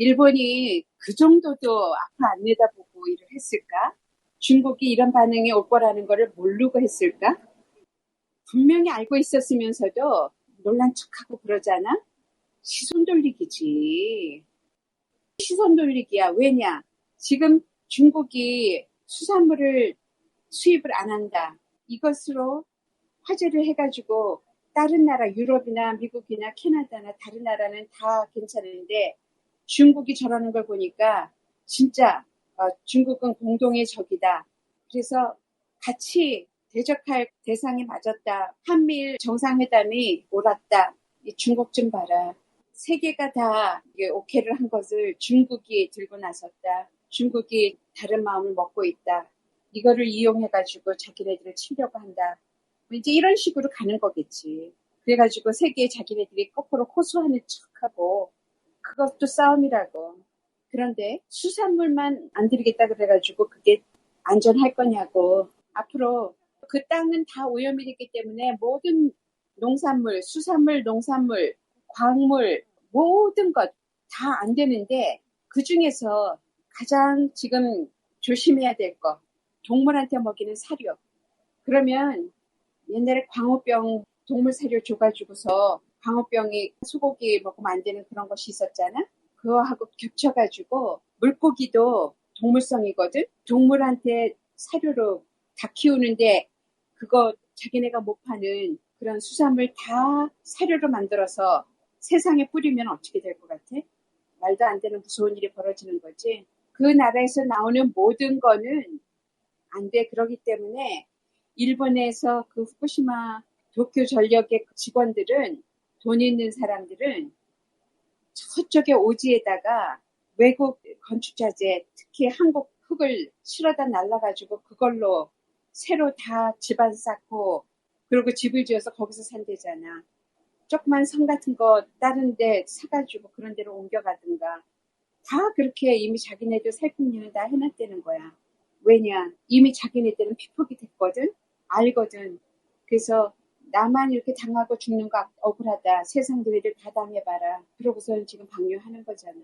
일본이 그 정도도 앞을 안 내다보고 일을 했을까? 중국이 이런 반응이 올 거라는 거를 모르고 했을까? 분명히 알고 있었으면서도 놀란 척하고 그러잖아? 시선 돌리기지. 시선 돌리기야. 왜냐? 지금 중국이 수산물을 수입을 안 한다. 이것으로 화제를 해가지고 다른 나라, 유럽이나 미국이나 캐나다나 다른 나라는 다 괜찮은데 중국이 저러는 걸 보니까 진짜 어, 중국은 공동의 적이다. 그래서 같이 대적할 대상이 맞았다. 한미일 정상회담이 옳았다. 이 중국 좀 봐라. 세계가 다 오케이를 한 것을 중국이 들고 나섰다. 중국이 다른 마음을 먹고 있다. 이거를 이용해가지고 자기네들을 치려고 한다. 이제 이런 식으로 가는 거겠지. 그래가지고 세계에 자기네들이 거꾸로 호소하는 척하고 그것도 싸움이라고. 그런데 수산물만 안 들이겠다 그래가지고 그게 안전할 거냐고. 앞으로 그 땅은 다 오염이 됐기 때문에 모든 농산물, 수산물, 농산물, 광물, 모든 것 다 안 되는데 그 중에서 가장 지금 조심해야 될 거. 동물한테 먹이는 사료. 그러면 옛날에 광우병 동물 사료 줘가지고서 광우병이 소고기 먹으면 안 되는 그런 것이 있었잖아. 그거하고 겹쳐가지고 물고기도 동물성이거든. 동물한테 사료로 다 키우는데 그거 자기네가 못 파는 그런 수산물 다 사료로 만들어서 세상에 뿌리면 어떻게 될 것 같아? 말도 안 되는 무서운 일이 벌어지는 거지. 그 나라에서 나오는 모든 거는 안 돼. 그러기 때문에 일본에서 그 후쿠시마 도쿄 전력의 직원들은 돈 있는 사람들은 저쪽에 오지에다가 외국 건축자재, 특히 한국 흙을 실어다 날라가지고 그걸로 새로 다 집안 쌓고 그리고 집을 지어서 거기서 산대잖아. 조그만 성 같은 거 다른 데 사가지고 그런 데로 옮겨가든가 다 그렇게 이미 자기네들 살림일을 다 해놨다는 거야. 왜냐? 이미 자기네들은 피폭이 됐거든? 알거든. 그래서 나만 이렇게 당하고 죽는 거 억울하다. 세상 들이들 다 당해봐라. 그러고서는 지금 방류하는 거잖아.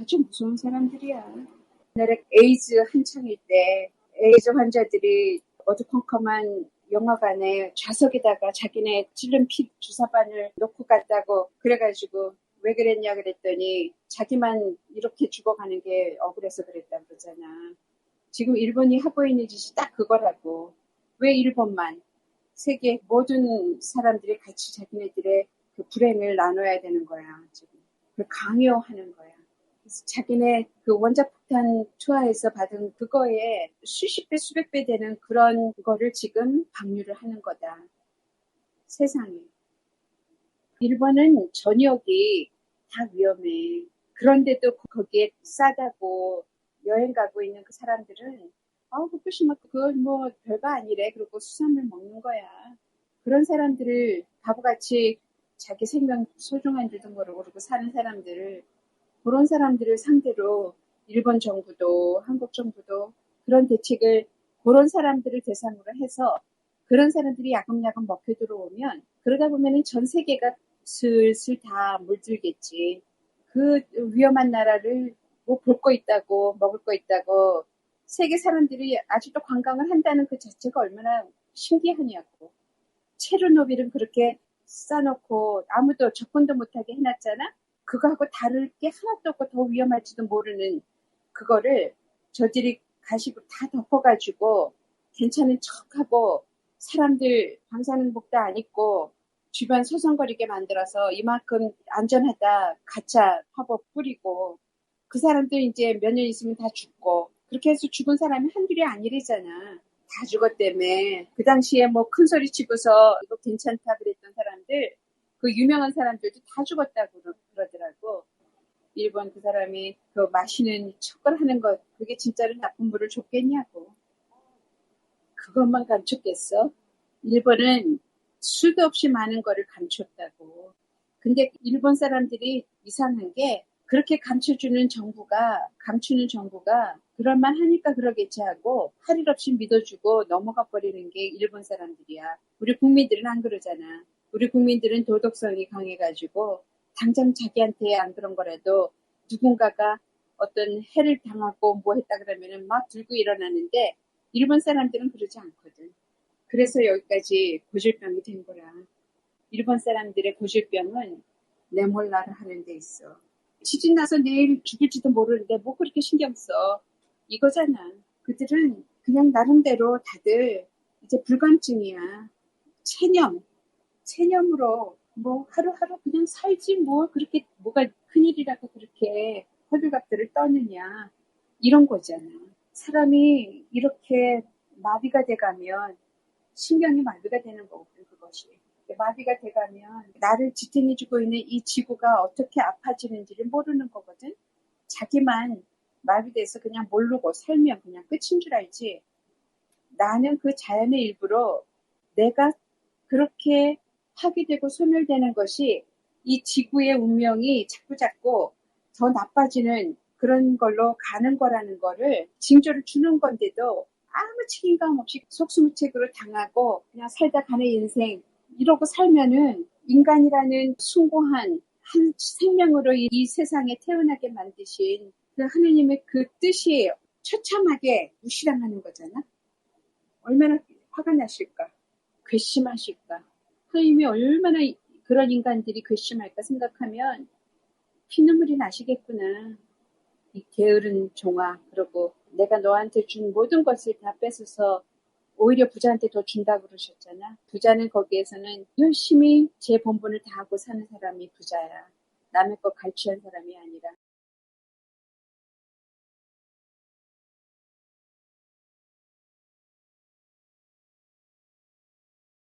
아주 무서운 사람들이야. 옛날에 에이즈 한창일 때 에이즈 환자들이 어두컴컴한 영화관에 좌석에다가 자기네 찔른 피 주사반을 놓고 갔다고 그래가지고 왜 그랬냐 그랬더니 자기만 이렇게 죽어가는 게 억울해서 그랬다 그러잖아. 지금 일본이 하고 있는 짓이 딱 그거라고. 왜 일본만? 세계 모든 사람들이 같이 자기네들의 그 불행을 나눠야 되는 거야. 지금. 그 강요하는 거야. 그래서 자기네 그 원자폭탄 투하에서 받은 그거에 수십 배, 수백 배 되는 그런 거를 지금 방류를 하는 거다. 세상에. 일본은 전역이 다 위험해. 그런데도 거기에 싸다고 여행 가고 있는 그 사람들은 아, 후쿠시마 그건 뭐 별거 아니래. 그리고 수산물 먹는 거야. 그런 사람들을 바보같이 자기 생명 소중한 줄도 모르고 사는 사람들을 그런 사람들을 상대로 일본 정부도 한국 정부도 그런 대책을 그런 사람들을 대상으로 해서 그런 사람들이 야금야금 먹혀 들어오면 그러다 보면은 전 세계가 슬슬 다 물들겠지. 그 위험한 나라를 뭐 볼 거 있다고 먹을 거 있다고 세계 사람들이 아직도 관광을 한다는 그 자체가 얼마나 신기하냐고. 체르노빌은 그렇게 싸놓고 아무도 접근도 못하게 해놨잖아. 그거하고 다를 게 하나도 없고 더 위험할지도 모르는 그거를 저들이 가시고 다 덮어가지고 괜찮은 척하고 사람들 방사능복도 안 입고 주변 서성거리게 만들어서 이만큼 안전하다 가짜 화법 뿌리고 그 사람들 이제 몇 년 있으면 다 죽고 그렇게 해서 죽은 사람이 한둘이 아니래잖아. 다 죽었다며. 그 당시에 뭐 큰 소리 치고서 이거 괜찮다 그랬던 사람들, 그 유명한 사람들도 다 죽었다고 그러더라고. 일본 그 사람이 그 마시는 척을 하는 것, 그게 진짜로 나쁜 물을 줬겠냐고. 그것만 감췄겠어? 일본은 수도 없이 많은 거를 감췄다고. 근데 일본 사람들이 이상한 게 그렇게 감춰주는 정부가, 감추는 정부가 그럴만 하니까 그러겠지 하고 할일 없이 믿어주고 넘어가 버리는 게 일본 사람들이야. 우리 국민들은 안 그러잖아. 우리 국민들은 도덕성이 강해가지고 당장 자기한테 안 그런 거라도 누군가가 어떤 해를 당하고 뭐 했다 그러면은 막 들고 일어나는데 일본 사람들은 그러지 않거든. 그래서 여기까지 고질병이 된 거라. 일본 사람들의 고질병은 내 몰라를 하는 데 있어. 지진 나서 내일 죽을지도 모르는데 뭐 그렇게 신경 써. 이거잖아. 그들은 그냥 나름대로 다들 이제 불감증이야. 체념. 체념으로 뭐 하루하루 그냥 살지 뭐 그렇게 뭐가 큰일이라고 그렇게 허들갑들을 떠느냐. 이런 거잖아. 사람이 이렇게 마비가 돼가면 신경이 마비가 되는 거거든, 그것이. 마비가 돼가면 나를 지탱해주고 있는 이 지구가 어떻게 아파지는지를 모르는 거거든. 자기만 마비돼서 그냥 모르고 살면 그냥 끝인 줄 알지. 나는 그 자연의 일부로 내가 그렇게 파괴되고 소멸되는 것이 이 지구의 운명이 자꾸 자꾸 더 나빠지는 그런 걸로 가는 거라는 거를 징조를 주는 건데도 아무 책임감 없이 속수무책으로 당하고 그냥 살다 가는 인생 이러고 살면은 인간이라는 숭고한 한 생명으로 이, 이 세상에 태어나게 만드신 그 하느님의 그 뜻이 처참하게 무시당하는 거잖아. 얼마나 화가 나실까? 괘씸하실까? 하느님이 얼마나 이- 그런 인간들이 괘씸할까 생각하면 피눈물이 나시겠구나. 이 게으른 종아, 그러고 내가 너한테 준 모든 것을 다 뺏어서 오히려 부자한테 더 준다고 그러셨잖아. 부자는 거기에서는 열심히 제 본분을 다하고 사는 사람이 부자야. 남의 것 갈취한 사람이 아니라.